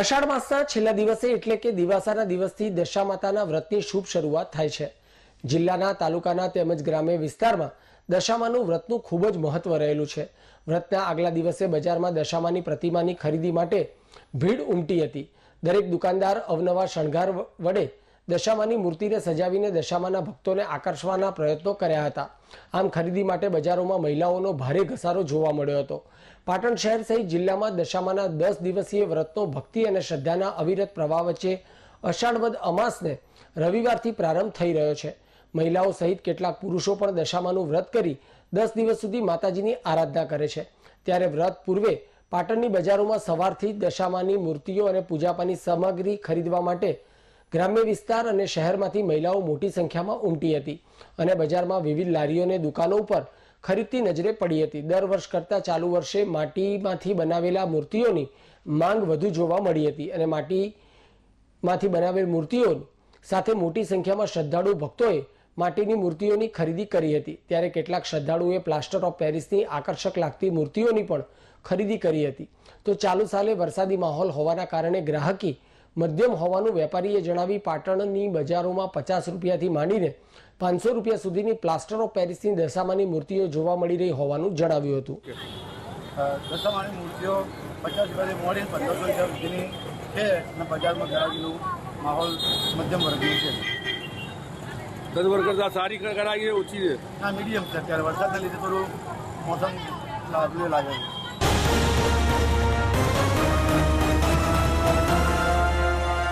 અષાઢ માસના છેલ્લા દિવસે એટલે કે દિવાસાના દિવસથી દશા માતાના વ્રતની શુભ શરૂઆત થાય છે. જિલ્લાના, તાલુકાના તેમજ ગ્રામ્ય વિસ્તારમાં દશામાનું વ્રતનું ખૂબ જ મહત્વ રહેલું છે. વ્રતના આગલા દિવસે બજારમાં દશામાની પ્રતિમાની ખરીદી માટે ભીડ ઉમટી હતી. દરેક દુકાનદાર અવનવા શણગાર વડે દશામાની મૂર્તિને સજાવીને દશામાના ભક્તોને આકર્ષવાના પ્રયત્નો કર્યા હતા. આમ ખરીદી માટે બજારોમાં મહિલાઓનો ભારે ઘસારો જોવા મળ્યો હતો. પાટણ શહેર સહિત જિલ્લામાં દશામાના દસ દિવસીય વ્રતનો ભક્તિ અને શ્રદ્ધાના અવિરત પ્રવાહ વચ્ચે અષાઢવદ અમાસને રવિવારથી પ્રારંભ થઈ રહ્યો છે. મહિલાઓ સહિત કેટલાક પુરુષો પણ દશામાનું વ્રત કરી દસ દિવસ સુધી માતાજીની આરાધના કરે છે. ત્યારે વ્રત પૂર્વે પાટણની બજારોમાં સવારથી દશામાની મૂર્તિઓ અને પૂજાપાની સામગ્રી ખરીદવા માટે ગ્રામ્ય વિસ્તાર અને શહેરમાંથી મહિલાઓ મોટી સંખ્યામાં ઉમટી હતી અને બજારમાં વિવિધ લારીઓ અને દુકાનો ઉપર ખરીદતી નજરે પડી હતી. દર વર્ષ કરતાં ચાલુ વર્ષે માટીમાંથી બનાવેલા મૂર્તિઓની માંગ વધુ જોવા મળી હતી અને માટીમાંથી બનાવેલ મૂર્તિઓ સાથે મોટી સંખ્યામાં શ્રદ્ધાળુ ભક્તોએ માટીની મૂર્તિઓની ખરીદી કરી હતી. ત્યારે કેટલાક શ્રદ્ધાળુઓએ પ્લાસ્ટર ઓફ પેરિસની આકર્ષક લાગતી મૂર્તિઓની પણ ખરીદી કરી હતી. તો ચાલુ સાલે વરસાદી માહોલ હોવાના કારણે ગ્રાહકી મધ્યમ હોવાનું વેપારીએ જણાવી પાટણની બજારોમાં પચાસ રૂપિયાથી માંડીને પાંચસો રૂપિયા સુધીની પ્લાસ્ટર ઓફ પેરિસની દશામાની મૂર્તિઓ જોવા મળી રહી હોવાનું જણાવ્યું હતું. દશામાની મૂર્તિઓ પચાસ રૂપિયાથી મોડી પંદરસો રૂપિયા સુધીની છે અને બજારમાં ગરાગીનું માહોલ મધ્યમ વર્ગનું છે. ગત વર્ષ કરતાં સારી ગરાગી ઓછી છે. ના મીડિયમ છે અત્યારે વરસાદના લીધે થોડું મોસમ લાગે છે.